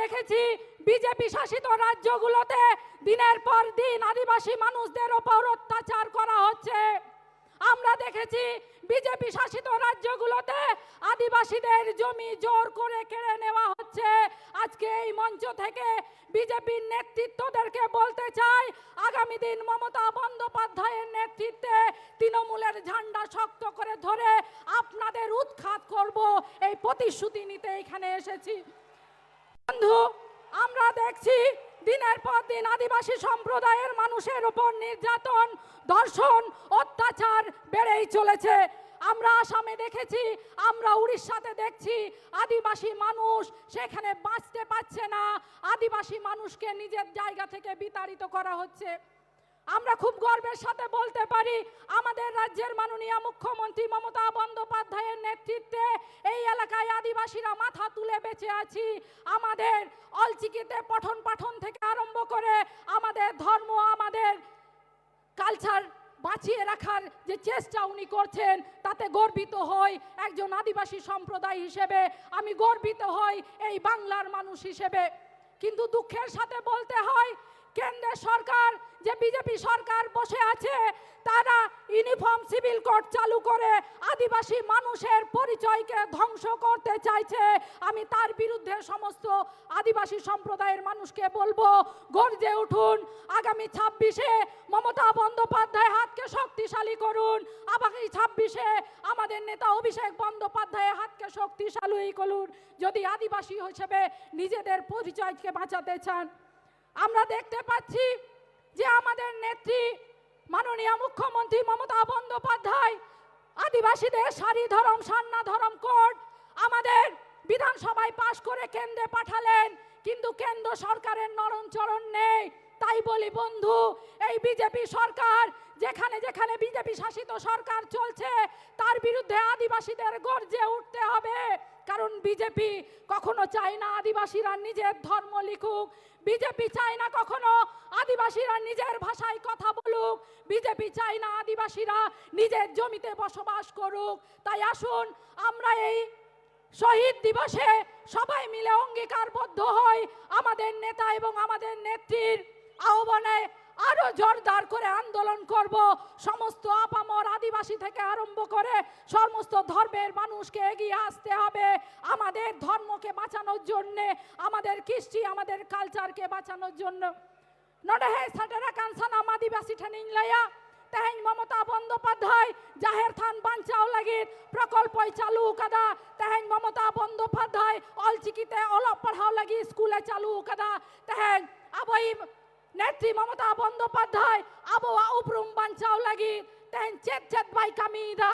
দেখেছি বিজেপি শাসিত রাজ্যগুলোতে দিনের পর দিন আদিবাসী মানুষদের ওপর অত্যাচার করা হচ্ছে। আমরা দেখেছি বিজেপি শাসিত রাজ্যগুলোতে আদিবাসীদের জমি জোর করে কেড়ে নেওয়া হচ্ছে। আজকে এই মঞ্চ থেকে বিজেপির নেতৃত্বদেরকে বলতে চাই, আগামী দিন মমতা বন্দ্যোপাধ্যায়ের নেতৃত্বে তৃণমূলের ঝান্ডা শক্ত করে ধরে আপনাদের উৎখাত করব। এই প্রতিশ্রুতি নিতে এখানে এসেছি। বন্ধু, আমরা দেখছি দিনের পর দিন আদিবাসী সম্প্রদায়ের মানুষের উপর নির্যাতন, ধর্ষণ, অত্যাচার বেড়েই চলেছে। আমরা আসামে দেখেছি, আমরা উড়িষ্যাতে দেখছি আদিবাসী মানুষ সেখানে বাঁচতে পারছে না। আদিবাসী মানুষকে নিজের জায়গা থেকে বিতাড়িত করা হচ্ছে। আমরা খুব গর্বের সাথে বলতে পারি, আমাদের রাজ্যের মাননীয় মুখ্যমন্ত্রী মমতা বন্দ্যোপাধ্যায়ের নেতৃত্বে এই এলাকায় আদিবাসীরা মাথা তুলে বেঁচে আছি। আমাদের অলচিকিতে পঠন পাঠন থেকে আরম্ভ করে আমাদের ধর্ম, আমাদের কালচার বাঁচিয়ে রাখার যে চেষ্টা উনি করছেন, তাতে গর্বিত হই একজন আদিবাসী সম্প্রদায় হিসেবে। আমি গর্বিত হই এই বাংলার মানুষ হিসেবে। কিন্তু দুঃখের সাথে বলতে হয় কেন্দ্রের সরকার, যে বিজেপি সরকার বসে আছে, তারা ইউনিফর্ম সিভিল কোড চালু করে আদিবাসী মানুষের পরিচয়কে ধ্বংস করতে চাইছে। আমি তার বিরুদ্ধে সমস্ত আদিবাসী সম্প্রদায়ের মানুষকে বলব, গর্জে উঠুন। আগামী ছাব্বিশে মমতা বন্দ্যোপাধ্যায় হাতকে শক্তিশালী করুন। আগামী ছাব্বিশে আমাদের নেতা অভিষেক বন্দ্যোপাধ্যায়ের হাতকে শক্তিশালী করুন। যদি আদিবাসী হিসেবে নিজেদের পরিচয়কে বাঁচাতে চান আমরা দেখতে পাচ্ছি যে আমাদের নেত্রী মাননীয় মুখ্যমন্ত্রী মমতা বন্দ্যোপাধ্যায়, আদিবাসীদের সারি ধরম, সান্না ধরম কোড আমাদের বিধানসভায় পাশ করে কেন্দ্রে পাঠালেন, কিন্তু কেন্দ্র সরকারের নরম চরণ নেই। তাই বলি বন্ধু, এই বিজেপি সরকার, যেখানে যেখানে বিজেপি শাসিত সরকার চলছে, তার বিরুদ্ধে আদিবাসীদের গর্জে উঠতে হবে। কারণ বিজেপি কখনো চায় না আদিবাসীরা নিজের ধর্ম লিখুক। বিজেপি চায় না কখনো আদিবাসীরা নিজের ভাষায় কথা বলুক। বিজেপি চায় না আদিবাসীরা নিজের জমিতে বসবাস করুক। তাই আসুন, আমরা এই শহীদ দিবসে সবাই মিলে অঙ্গীকারবদ্ধ হই। আমাদের নেতা এবং আমাদের নেত্রীর আহ্বানে আরও জোরদার করে আন্দোলন করব। সমস্ত আপামর আদিবাসী থেকে আরম্ভ করে সমস্ত ধর্মের মানুষকে এগিয়ে আসতে হবে। আমাদের ধর্মকে বাঁচানোর জন্য, আমাদের কৃষ্টি, আমাদের কালচারকে বাঁচানোর জন্য। নডে হে সাটেরা কানসানা আদিবাসী ঠেনিং লাইয়া তেহেন মমতা বন্দ্যোপাধ্যায়, জাহের থান বাঞ্চাও লাগিত প্রকল্প চালু কাদা। তেহেন মমতা বন্দ্যোপাধ্যায়, অলচিকিতে অলপ পড়াও লাগি, স্কুলে চালু কাদা। তেহেন আবই বন্দ্যোপাধ্যায় আবহাওয়া উপরুম বাঞ্চাও লাগি তেহেন চেত চেত বাই কামিদা।